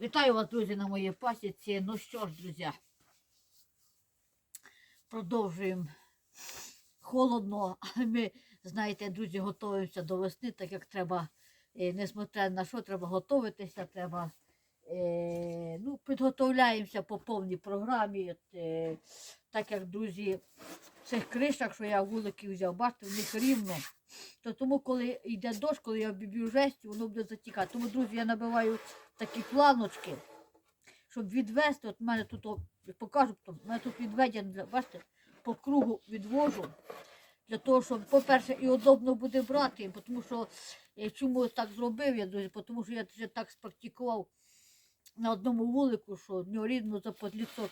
Вітаю вас, друзі, на моїй пасіці. Ну що ж, друзі, продовжуємо. Холодно, але ми, знаєте, друзі, готуємося до весни, так як треба, е, несмотря на що, треба готуватися, треба. Е, ну, підготовляємося по повній програмі. Е, так як, друзі, цих кришах, що я вулики взяв, бачите, в них рівно. То тому, коли йде дощ, коли я вб'ю жесті, воно буде затікати. Тому, друзі, я набиваю такі планочки, щоб відвести. От мене тут о, покажу, в мене тут відведено, для- бачите, по кругу відвожу. Для того, щоб, по-перше, і удобно буде брати, тому що е, чому так зробив, я друзі, тому що я вже так спрактикував на одному вулику, що в нього рівно за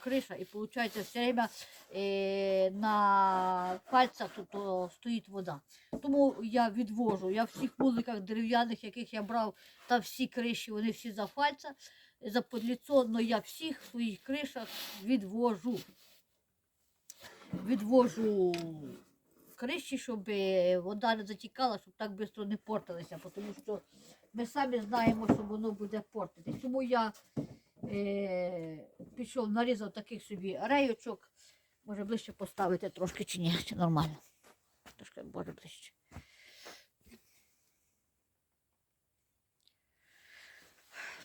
криша, і виходить все время е, на пальцях тут стоїть вода. Тому я відвожу. Я в всіх вуликах дерев'яних, яких я брав, там всі криші, вони всі за фальца, за подліцо, але я всіх своїх кришах відвожу. Відвожу криші, щоб е, вода не затікала, щоб так швидко не портилися, тому що ми самі знаємо, що воно буде портитись. Тому я е, пішов, нарізав таких собі рейочок. Може ближче поставити трошки чи ні, чи нормально. Трошки може ближче.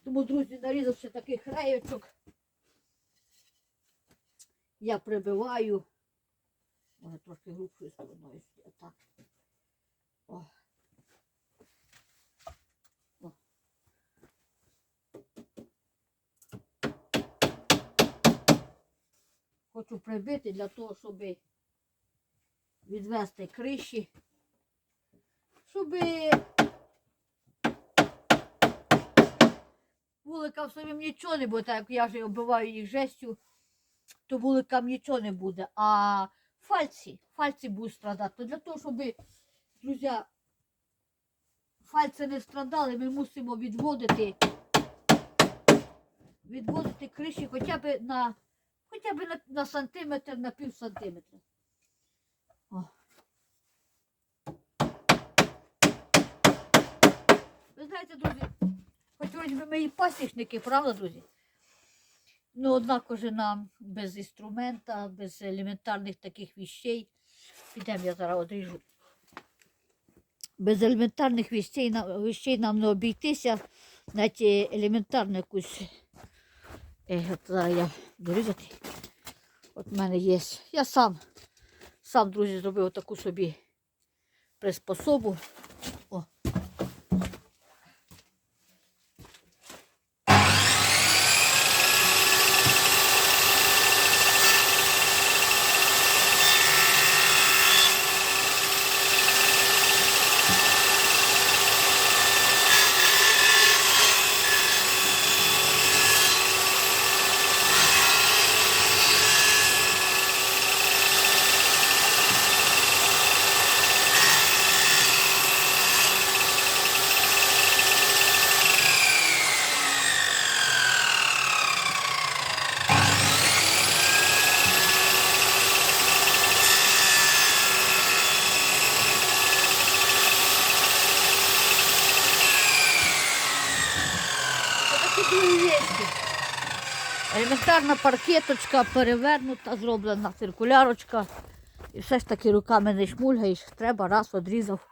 Тому, друзі, нарізавши таких рейочок, я прибиваю. Може трошки грубшою стороною. Так. О. Хочу прибити для того, щоб відвести криші, щоб вуликам своїм нічого не буде, так як я вже оббиваю їх жестю, то вуликам нічого не буде. А фальці, фальці будуть страдати. То для того, щоб, друзі, фальці не страдали, ми мусимо відводити, відводити криші хоча б на, хоча б на, на сантиметр, на пів сантиметра. О. Ви знаєте, друзі, хоч вроді би ми і пасічники, правда, друзі? Ну, однако же нам без інструмента, без елементарних таких віщей. Підемо я зараз одріжу. Без елементарних віщей, на- віщей нам не обійтися. Навіть елементарну якусь. Е, от зараз я буду різати. От в мене є. Я сам, сам, друзі, зробив таку собі приспособу. О. Отакі дві вещи. Елементарна паркеточка перевернута, зроблена циркулярочка. І все ж таки руками не шмульгаєш, треба раз одрізав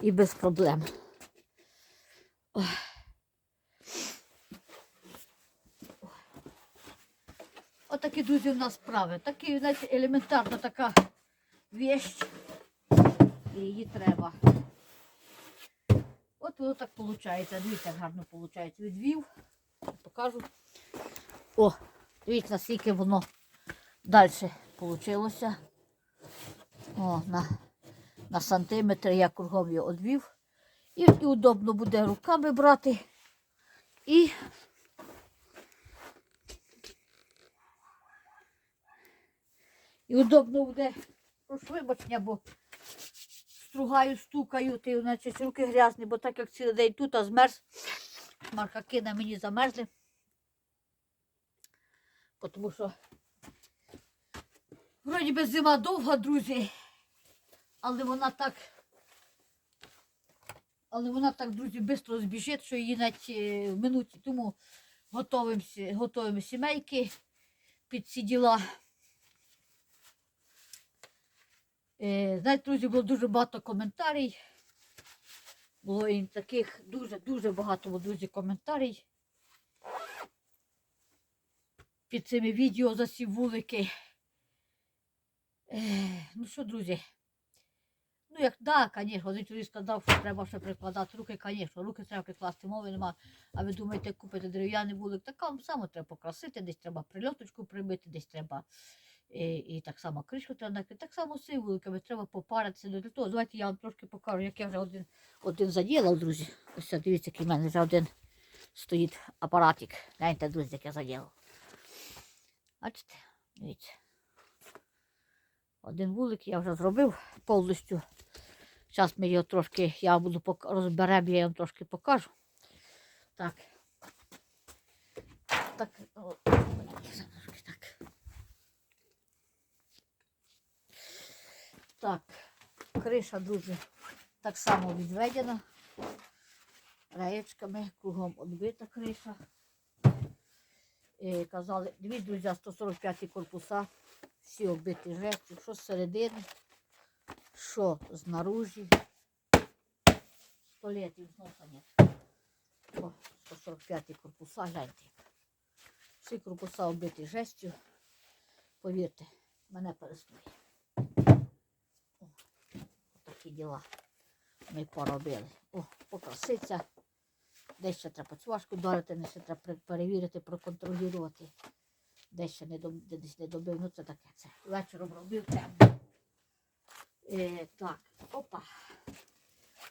і без проблем. Отакі, друзі, у нас справи. Такі, знаєте, елементарна така вещь. І її треба. От воно так виходить. Дивіться, гарно виходить. Відвів. Покажу. О, дивіться, наскільки воно далі вийшло. О, на, на сантиметр я кругом його одвів. І, і удобно буде руками брати. І І удобно буде прошу вибачення, бо стругаю, стукаю, ти, значить, руки грязні, бо так як цілий день тут, а змерз. Маркаки на мені замерзли. Тому що вроді би зима довга, друзі, але вона так. Але вона так, друзі, швидко збіжить, що її навіть е, в минуті тому сі- готуємо сімейки під ці діла. Е, знаєте, друзі, було дуже багато коментарів. Було і таких дуже-дуже багато друзі, коментарів. Під цими відео за ці вулики. Е, ну що, друзі? Ну, як да, звісно, один чоловік сказав, що треба ще прикладати руки, звісно, руки треба прикласти, мови нема. А ви думаєте, купити дерев'яний вулик, так вам само треба покрасити, десь треба прильоточку прибити, десь треба і, і так само кришку треба накрити. Так само з цими вуликами треба попаритися до того. Давайте я вам трошки покажу, як я вже один, один заділав, друзі. Ось дивіться, який в мене вже один стоїть апаратик. Гляньте, друзі, як я заділав. Бачите, дивіться. Один вулик я вже зробив повністю. Зараз ми його трошки, я буду пок- розберемо, я вам трошки покажу. Так. Так, о, трошки так. Так, криша, друзі, так само відведена. Реєчками, кругом відбита криша. І казали, дві друзі, 145 корпуса, всі оббиті жестю, що зсередини, що знаружі. Столетів зноса нет. О, 145 корпуса, гляньте. Всі корпуса оббиті жестю. Повірте, мене перестує. О, такі діла ми поробили. О, покраситься. Десь ще треба цвашку вдарити, не ще треба перевірити, проконтролювати. Десь не, доб- десь не добив. Ну це таке. Це вечором робив темно. Е, так, опа.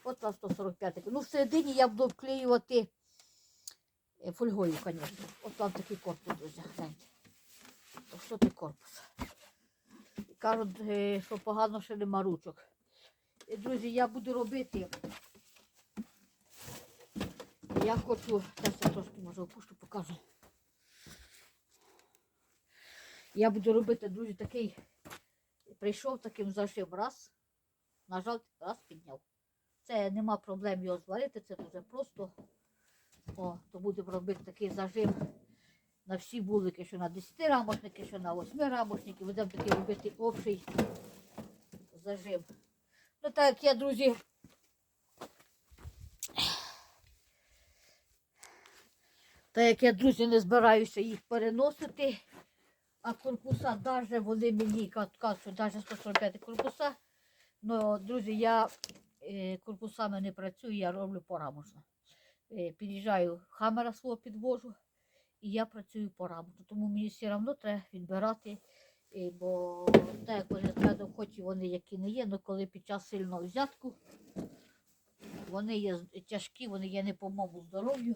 От вам 145. Ну, всередині я буду вклеювати е, фольгою, звісно. От вам такий корпус, друзі, гляньте. Ось що ти корпус. Кажуть, е, що погано ще нема ручок. Друзі, я буду робити. Я хочу, зараз я трошки може опущу, покажу. Я буду робити, друзі, такий. Прийшов таким зашив раз, нажав, раз підняв. Це нема проблем його зварити, це дуже просто. О, то будемо робити такий зажим на всі вулики, що на 10 рамочники, що на 8 рамочники. Будемо такий робити общий зажим. Ну так я, друзі. Так як я, друзі, не збираюся їх переносити, а корпуса навіть вони мені кажуть, навіть 145 корпуса. Ну, друзі, я е, корпусами не працюю, я роблю порамочно. Е, під'їжджаю, хамера свого підвожу, і я працюю порамочно. Тому мені все одно треба відбирати. е, Бо так як згадав, хоч і вони які не є, але коли під час сильного взятку, вони є тяжкі, вони є не по моєму здоров'ю.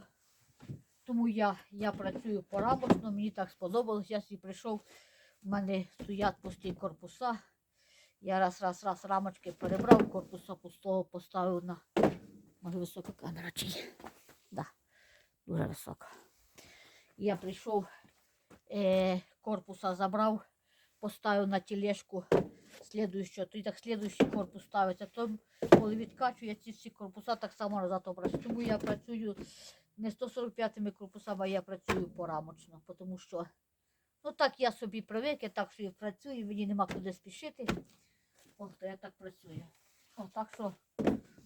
Тому я, я працюю порамочно, мені так сподобалось. Я собі прийшов, в мене стоять пусті корпуса. Я раз, раз, раз рамочки перебрав, корпуса пустого поставив на. Може висока камера чи? Да, дуже висока. Я прийшов, е, корпуса забрав, поставив на тележку слідуючого, тоді так слідуючий корпус ставиться. То, коли відкачую, я ці всі корпуса так само назад обращаю. Тому я працюю не 145 корпусами, я працюю порамочно, тому що ну так я собі привик, я так собі працюю, мені нема куди спішити. О, то я так працюю. О, так що,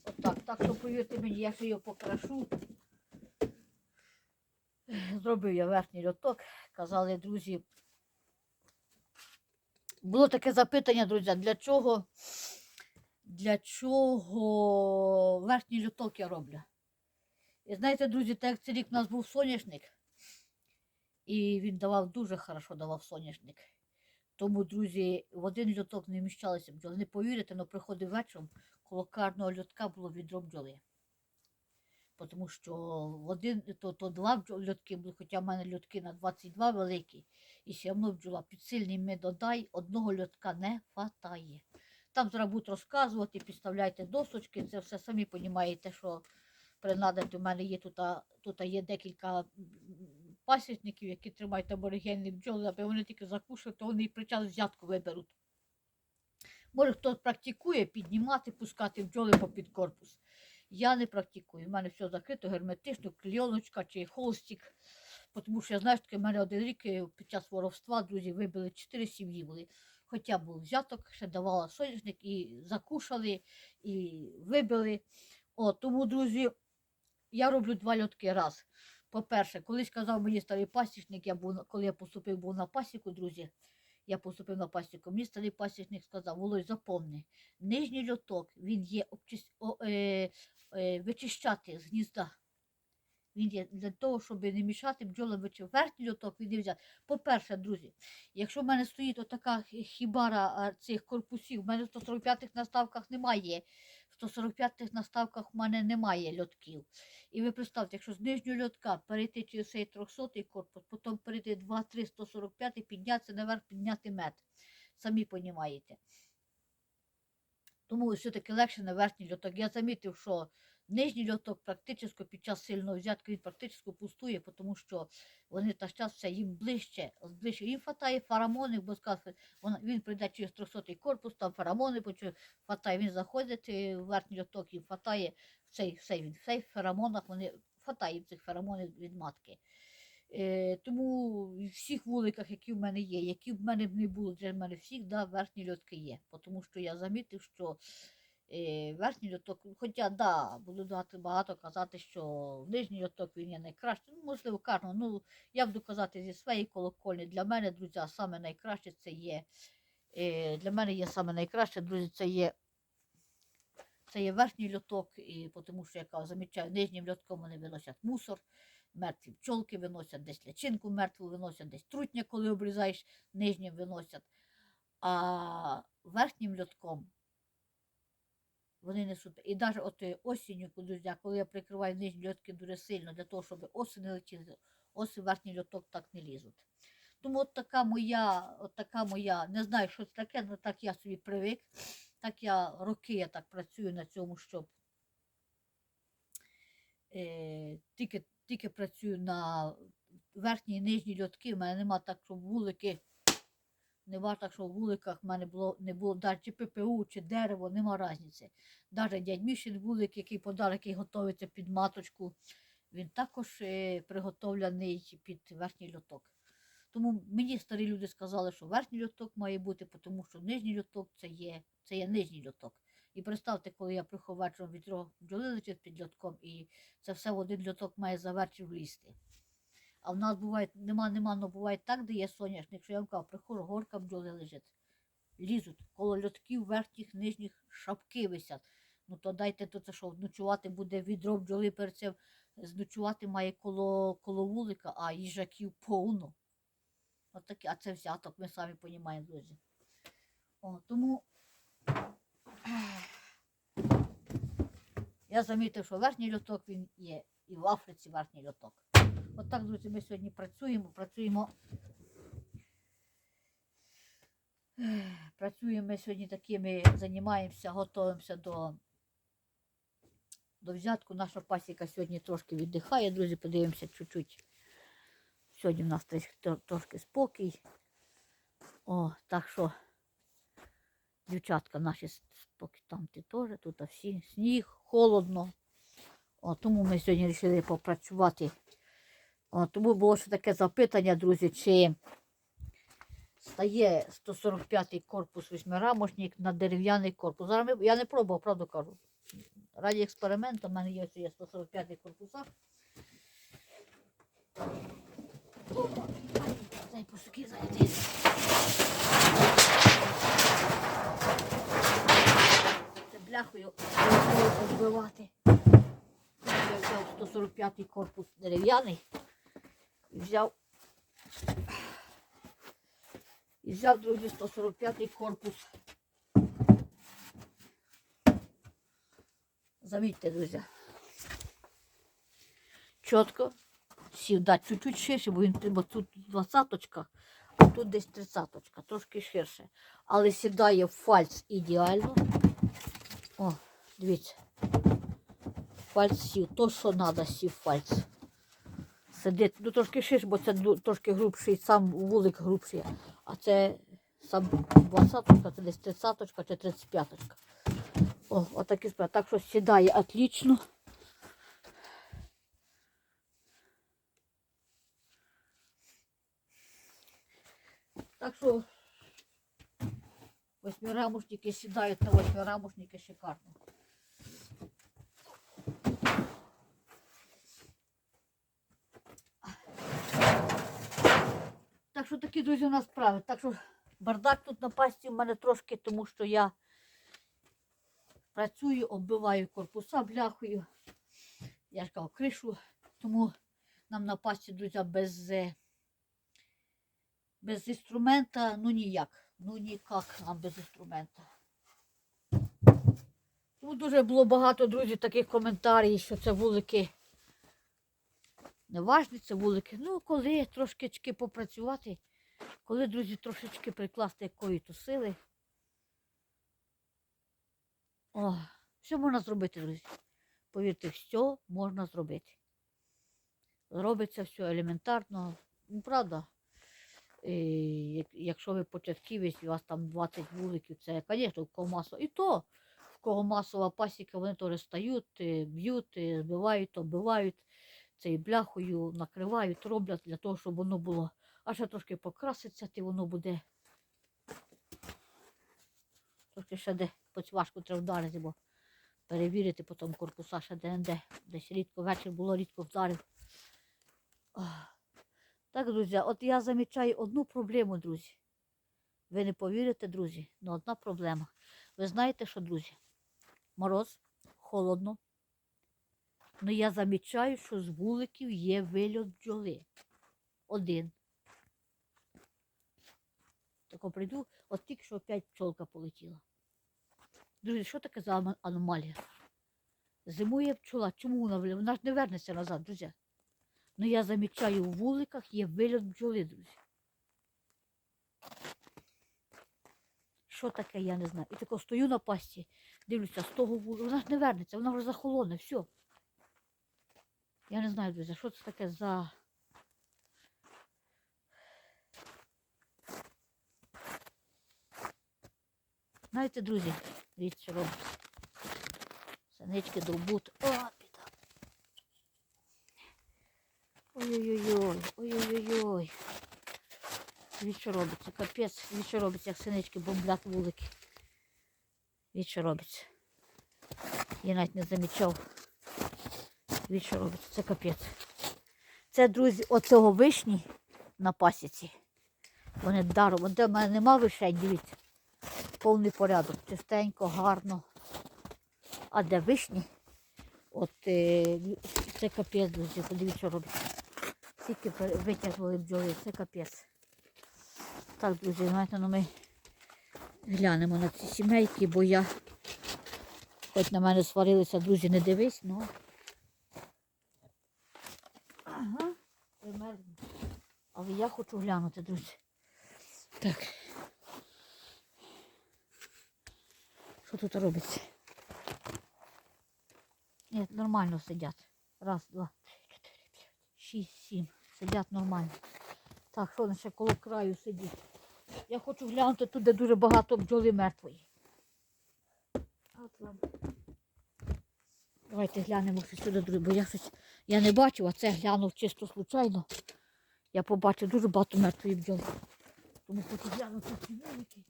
отак, так що повірте мені, я ще його покрашу. Зробив я верхній льоток. Казали, друзі. Було таке запитання, друзі, для чого, для чого верхній льоток я роблю? І знаєте, друзі, так як цей рік у нас був соняшник, і він давав дуже хорошо давав соняшник. Тому, друзі, в один льоток не вміщалися бджоли. Не повірите, але приходив вечором, коло кожного льотка було відро бджоли. Тому що в один, то, то два льотки були, хоча в мене льотки на 22 великі, і все одно бджола під сильний медодай, одного льотка не хватає. Там зараз будуть розказувати, підставляйте досочки, це все самі розумієте, що принадити. У мене є тут, тут є декілька пасічників, які тримають аборигенні бджоли, аби вони тільки закушали, то вони і причал взятку виберуть. Може, хтось практикує піднімати, пускати бджоли попід корпус. Я не практикую. У мене все закрито, герметично, кльоночка чи холстик. тому що я знаю, що в мене один рік е, під час воровства, друзі, вибили чотири сім'ї були. Хоча був взяток, ще давала соняшник, і закушали, і вибили. О, тому, друзі, я роблю два льотки раз. По-перше, колись казав мені старий пасічник, я був, коли я поступив був на пасіку, друзі, я поступив на пасіку, мені старий пасічник сказав, Володь, запомни, нижній льоток, він є обчис... о, е, е, вичищати з гнізда. Він є для того, щоб не мішати бджолам. Верхній льоток він не взяти. По-перше, друзі, якщо в мене стоїть отака хібара цих корпусів, в мене в 145-х наставках немає. В 145-х наставках в мене немає льотків. І ви представте, якщо з нижнього льотка перейти через цей 300-й корпус, потім перейти 2, 3, 145 піднятися наверх, підняти мет. Самі розумієте. Тому все-таки легше на верхній льоток. Я замітив, що нижній льоток практично під час сильного взятки він практично пустує, тому що вони та час все їм ближче, ближче. Їм хватає фарамони, бо сказати, він прийде через 300-й корпус, там фарамони, хватає, він заходить е, в верхній льоток, їм хватає в цей, в цей, в феромонах, вони хватає їм цих феромонів від матки. Е, тому в всіх вуликах, які в мене є, які в мене не було, для мене всіх да, верхні льотки є. Тому що я замітив, що верхній льоток, хоча да, буду багато казати, що нижній льоток він є найкращий. Ну, можливо, кажу, ну я буду казати зі своєї колокольні. Для мене, друзі, саме найкраще це є. Е, для мене є саме найкраще, друзі, це є. Це є верхній льоток, і тому що, яка замічаю, нижнім льотком вони виносять мусор, мертві пчолки виносять, десь личинку мертву виносять, десь трутня, коли обрізаєш, нижнім виносять. А верхнім льотком вони несуть. І навіть от е, осінню, коли я, прикриваю нижні льотки дуже сильно, для того, щоб оси не летіли, оси в верхній льоток так не лізуть. Тому от така моя, от така моя, не знаю, що це таке, але так я собі привик. Так я роки я так працюю на цьому, щоб е, тільки, тільки працюю на верхній і нижній льотки. У мене нема так, щоб вулики. Нема так, що в вуликах в мене було, не було навіть чи ППУ, чи дерево, нема різниці. Навіть дядь Мішин вулик, який подарок, який готується під маточку, він також е, приготовлений під верхній льоток. Тому мені старі люди сказали, що верхній льоток має бути, тому що нижній льоток це є, це є нижній льоток. І представте, коли я вечором від бджоли під льотком, і це все в один льоток має за вечір влізти. А в нас буває, нема, нема, але буває так, де є соняшник, що я вам кажу, приходжу, горка бджоли лежить. Лізуть, коло льотків верхніх, нижніх шапки висять. Ну то дайте то це що, ночувати буде відро бджоли перед цим. Зночувати має коло, коло вулика, а їжаків повно. От таке, а це взяток, ми самі розуміємо, друзі. О, тому я замітив, що верхній льоток він є і в Африці верхній льоток. От так, друзі, ми сьогодні працюємо, працюємо. Працюємо ми сьогодні такими, займаємося, готуємося до, до взятку. Наша пасіка сьогодні трошки віддихає, друзі, подивимося чуть-чуть. Сьогодні в нас трошки спокій. О, так що дівчатка наші спокій там ти теж, тут всі сніг, холодно. О, тому ми сьогодні вирішили попрацювати. О, тому було ще таке запитання, друзі, чи стає 145-й корпус восьмирамочник на дерев'яний корпус. Зараз я не пробував, правду кажу. Раді експерименту, в мене є, є 145-й корпуса. Це бляхою розбивати. Я взяв 145-й корпус дерев'яний і взяв. І взяв, друзі, 145-й корпус. Замітьте, друзі. Чітко сів чуть-чуть ширше, бо він бо тут 20-очка, а тут десь 30-очка, трошки ширше. Але сідає фальц ідеально. О, дивіться. Фальц сів, то, що треба, сів фальц сидить. Ну трошки шиш, бо це трошки грубший, сам вулик грубший. А це сам 20-ка, це десь 30-ка чи 35-ка. О, отакі справи. Так що сідає отлично. Так що восьмирамушники сідають на восьмирамушники шикарно. Так що такі, друзі, у нас справи. Так що бардак тут на пасті в мене трошки, тому що я працюю, оббиваю корпуса бляхою. Я ж кажу, кришу, тому нам на пасті, друзі, без, е, без інструмента, ну ніяк. Ну ніяк нам без інструмента. Тому дуже було багато, друзі, таких коментарів, що це вулики. Не важні це вулики. Ну, коли трошечки попрацювати, коли, друзі, трошечки прикласти якої-то сили. О, все можна зробити, друзі. Повірте, все можна зробити. Робиться все елементарно. Ну, правда. І, якщо ви початківець, у вас там 20 вуликів, це, звісно, в кого масово. І то, в кого масова пасіка, вони теж стають, е, б'ють, е, збивають, оббивають цією бляхою, накривають, роблять для того, щоб воно було. А ще трошки покраситься, і воно буде. Трошки ще де по цвашку треба вдарити, бо перевірити потім корпуса ще де-не-де. Десь рідко вечір було, рідко вдарив. Так, друзі, от я замічаю одну проблему, друзі. Ви не повірите, друзі, але одна проблема. Ви знаєте, що, друзі? Мороз, холодно. Ну я замічаю, що з вуликів є вильот бджоли. Один. Тако прийду, от тільки що опять пчолка полетіла. Друзі, що таке за ано- аномалія? Зимує пчола. Чому вона вилє? Вона ж не вернеться назад, друзі. Ну я замічаю, у вуликах є вильот бджоли, друзі. Що таке, я не знаю. І тако стою на пасті, дивлюся, з того вулика. Вона ж не вернеться, вона вже захолоне, все. Я не знаю, друзі, що це таке за. Знаєте, друзі, дивіться, що робить. Санички довбут. О, біда. Ой-ой-ой, ой-ой-ой. Дивіться, що робиться. Капець, що робиться, як синички бомблять вулики. Що робиться. Я навіть не замічав. Від що робиться? Це капець. Це, друзі, оцього вишні на пасіці. Вони даром. От де в мене нема вишень, дивіться. Повний порядок. Чистенько, гарно. А де вишні? От е, це капець, друзі. Подивіться, що робиться. Скільки пере- витягнули бджоли, це капець. Так, друзі, знаєте, ну ми глянемо на ці сімейки, бо я хоч на мене сварилися, друзі, не дивись, ну. Ага, Але я хочу глянути, друзі. Так. Що тут робиться? Ні, нормально сидять. Раз, два, три, чотири, п'ять, шість, сім. Сидять нормально. Так, що ще коло краю сидять. Я хочу глянути тут, де дуже багато бджоли мертвої. От вам. Давайте глянемо сюди, друзі, бо я щось я не бачив, а це глянув чисто случайно. Я побачив дуже багато мертвої бджоли. Тому хочу глянути ці вулики.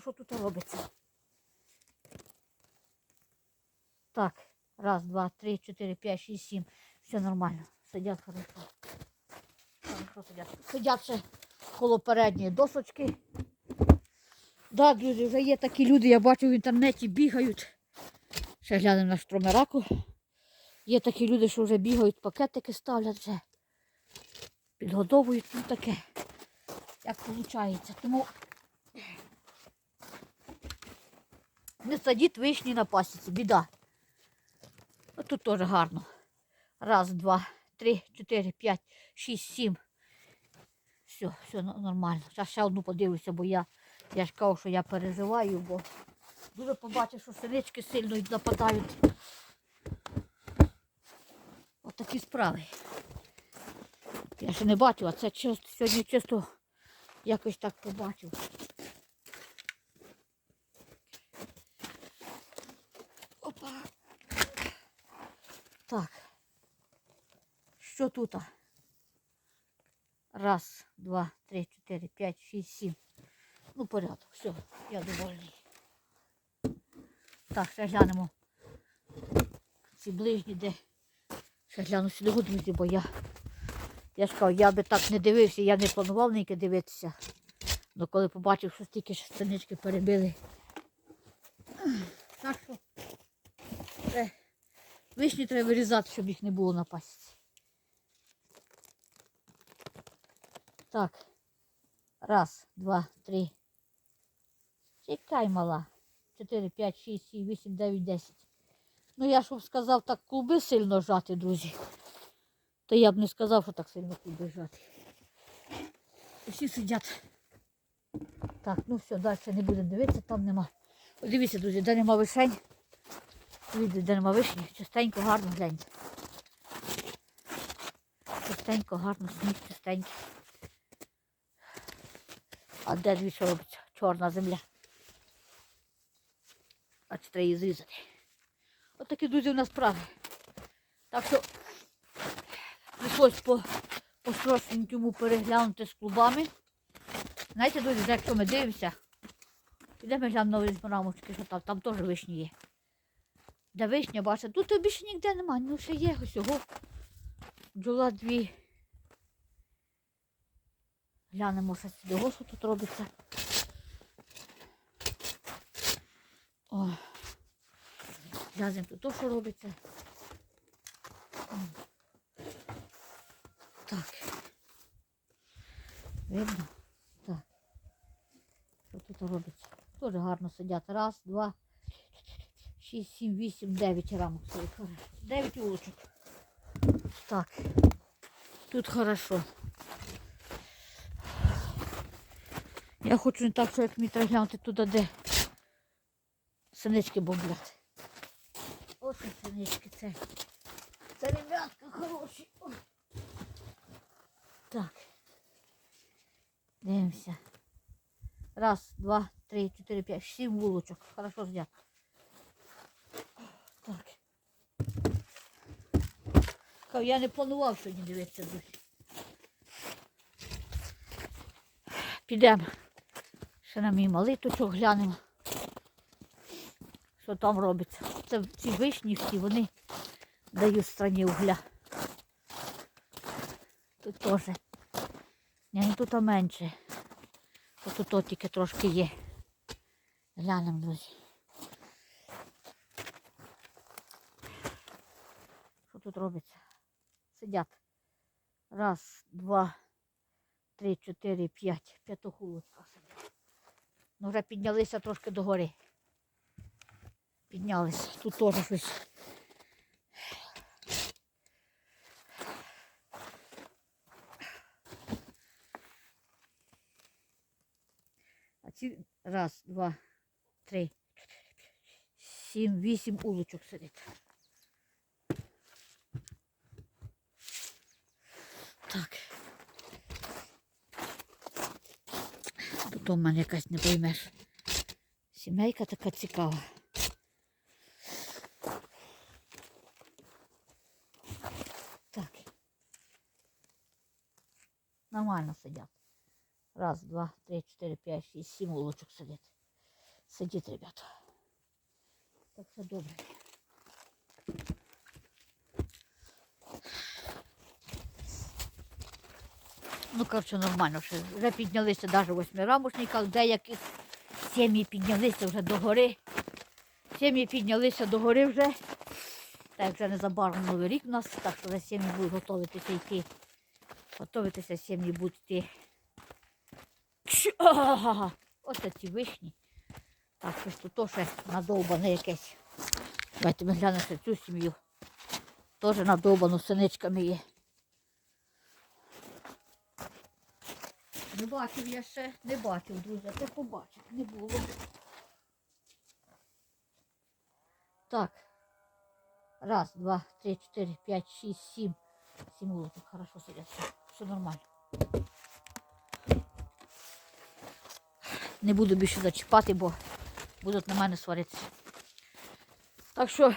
Що тут робиться? Так, раз, два, три, чотири, п'ять, шість, сім. Все нормально. Сидять хорошо. Сидять. Сидять ще коло передньої досочки. Да, друзі, вже є такі люди, я бачу в інтернеті бігають. Ще глянемо на штромераку. Є такі люди, що вже бігають, пакетики ставлять вже. Підгодовують ну таке. Як виходить. Тому не садіть вишні на пасіці, біда. А тут теж гарно. Раз, два, три, чотири, п'ять, шість, сім. Все, все нормально. Зараз ще одну подивлюся, бо я, я ж кажу, що я переживаю, бо дуже побачив, що синички сильно нападають. От справи. Я ще не бачив, а це чисто, сьогодні чисто якось так побачив. Опа. Так. Що тут? Раз, два, три, чотири, п'ять, шість, сім. Ну, порядок. Все, я довольний. Так, ще глянемо. Ці ближні, де. Ще гляну сюди, друзі, бо я. Я ж кажу, я би так не дивився, я не планував ніяке дивитися. Ну коли побачив, що стільки ж синички перебили. Так що е, вишні треба вирізати, щоб їх не було на пасіці. Так. Раз, два, три. Чекай, мала. Чотири, п'ять, шість, сім, вісім, дев'ять, десять. Ну я щоб сказав так клуби сильно жати, друзі. То я б не сказав, що так сильно клуби жати. Усі сидять. Так, ну все, далі не будемо дивитися, там нема. От Дивіться, друзі, де нема вишень. Дивіться, де нема вишні. Чистенько, гарно гляньте. Чистенько, гарно, сніг чистенький. А де дві що робиться? Чорна земля. А чи треба її зрізати? От такі, друзі, у нас справи. Так що прийшлось по, по срочненькому переглянути з клубами. Знаєте, друзі, якщо ми дивимося, підемо глянемо візьму рамочки, що там, там теж вишні є. Де вишня, бачите, тут більше ніде немає, ну ще є ось його. Бджола дві. Глянемо що цього, що тут робиться. О. Глянемо тут то, що робиться. Так. Видно? Так. Що тут робиться? Дуже гарно сидять. Раз, два, шість, сім, вісім, дев'ять рамок Дев'ять вулочок. Так. Тут хорошо. Я хочу не так, що як мені глянути туди, де синички бомблять. Ось і синички це. Це ребятка хороші. Ой. Так. Дивимося. Раз, два, три, чотири, п'ять, сім вулочок. Хорошо знято. Так. Я не планував сьогодні дивитися друзі. Підемо. Ще на мій малий точок глянемо. Що там робиться. Це ці вишні всі, вони дають страні угля. Тут теж. Ну тут менше. От тут тільки трошки є. Глянемо, друзі. Що тут робиться? Сидять. Раз, два, три, чотири, п'ять. П'ятохулочка сидять. Ну вже піднялися трошки догори. Піднялися. Тут теж щось. Ці раз, два, три, сім, вісім улочок сидить. Так. У мене якась не поймеш. Сімейка така цікава. Так. Нормально сидять. Раз, два, три, чотири, п'ять, шість, сім улочок сидять. Сидіть, ребята. Так все добре. Ну, коротше, нормально. Ще. Вже піднялися навіть восьмирамочника, деяких сім'ї піднялися вже до гори. Сім'ї піднялися до гори вже. Так, вже незабаром новий рік у нас, так що вже сім'ї будуть готуватися йти. Готуватися сім'ї будуть йти. Ось ці вишні. Так, щось тут ще надовбане якесь. Давайте ми глянемо цю сім'ю. Теж надовбану синичками є. Не бачив я ще, не бачив, друзі, це побачив, не було. Так. Раз, два, три, чотири, п'ять, шість, сім. Сім улоток, хорошо сидять. Все, все нормально. Не буду більше зачіпати, бо будуть на мене сваритися. Так що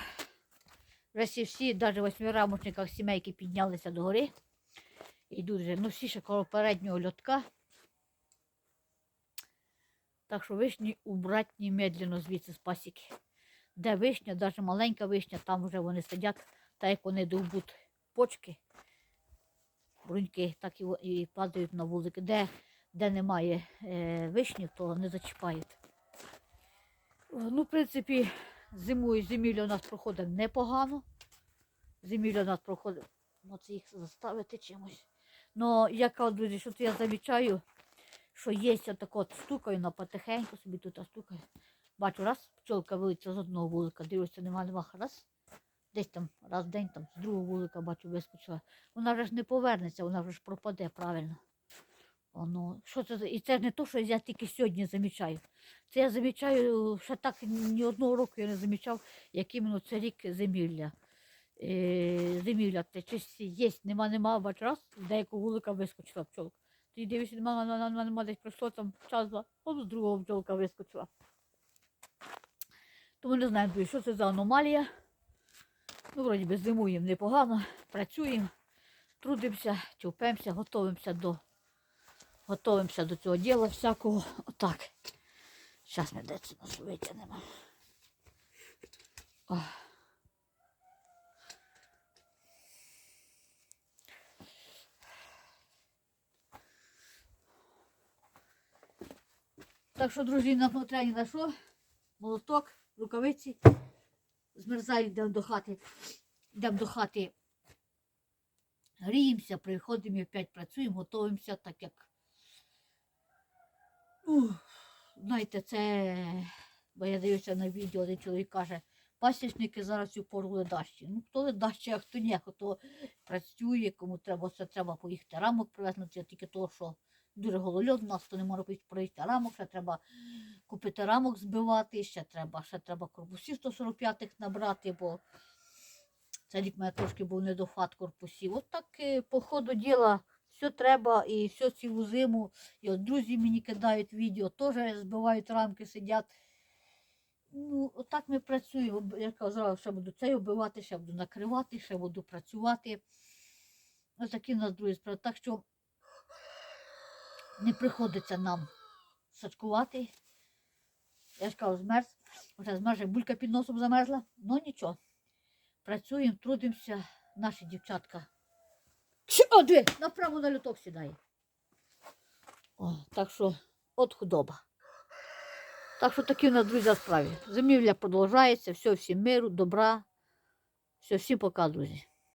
вже всі, всі навіть восьмирамочниках сімейки піднялися до гори. Йдуть вже, ну всі ще коло переднього льотка. Так що вишні убрати немедленно звідси з пасіки. Де вишня, навіть маленька вишня, там вже вони сидять, так як вони довбуть почки, бруньки, так і, і падають на вулики. Де, де немає е, вишні, то не зачіпають. Ну, в принципі, зимою зимівля у нас проходить непогано. Зимівля у нас проходить. Оце їх заставити чимось. Ну, я кажу, друзі, що я замічаю, що є така от стукаю на потихеньку, собі тут стукаю. Бачу, раз пчолка вилиться з одного вулика, дивлюся, нема, нема, раз. Десь там раз в день там з другого вулика бачу, вискочила. Вона вже ж не повернеться, вона вже ж пропаде правильно. Воно, що це І це не то, що я тільки сьогодні замічаю. Це я замічаю, що так ні одного року я не замічав, як іменно це рік зимівля. Е, зимівля те чисті є, нема, нема, бач раз, деякого вулика вискочила пчолка. Ти дивишся, нема, нема, нема, нема, десь пройшло там час-два, з другого пчолка вискочила. Тому не знаю, що це за аномалія. Ну, вроді би, зимуємо непогано, працюємо, трудимося, тюпемося, готуємося до, готуємося до цього діла всякого. Отак. Зараз ми деться нас витягнемо. Так що, друзі, на смотрянні на що? Молоток, рукавиці. Змерзаємо, йдемо до хати. Йдемо до хати. Гріємося, приходимо і опять працюємо, готуємося, так як. Ну, знаєте, це, бо я дивлюся на відео, де чоловік каже, пасічники зараз цю пору ледащі. Ну, хто ледащі, а хто ні, хто працює, кому треба, це треба поїхати рамок привезти, тільки того, що дуже голольот, у нас то не може проїхати рамок, ще треба купити рамок збивати, ще треба, ще треба корпусів 145-х набрати, бо цей рік мене трошки був недофат корпусів. От так е, по ходу діла все треба і все цілу зиму. І от друзі мені кидають відео, теж збивають рамки, сидять. Ну, отак ми працюємо. Я казала, ще буду цей оббивати, ще буду накривати, ще буду працювати. Ось такі у нас другі справи. Так що не приходиться нам сачкувати. Я ж кажу, змерз, вже змерз, булька під носом замерзла, ну нічого. Працюємо, трудимося, наші дівчатка. О, диви, направо на люток сідає. О, так що, от худоба. Так що такі у нас, друзі, справи. Зимівля продовжується, все, всім миру, добра. Все, всім пока, друзі.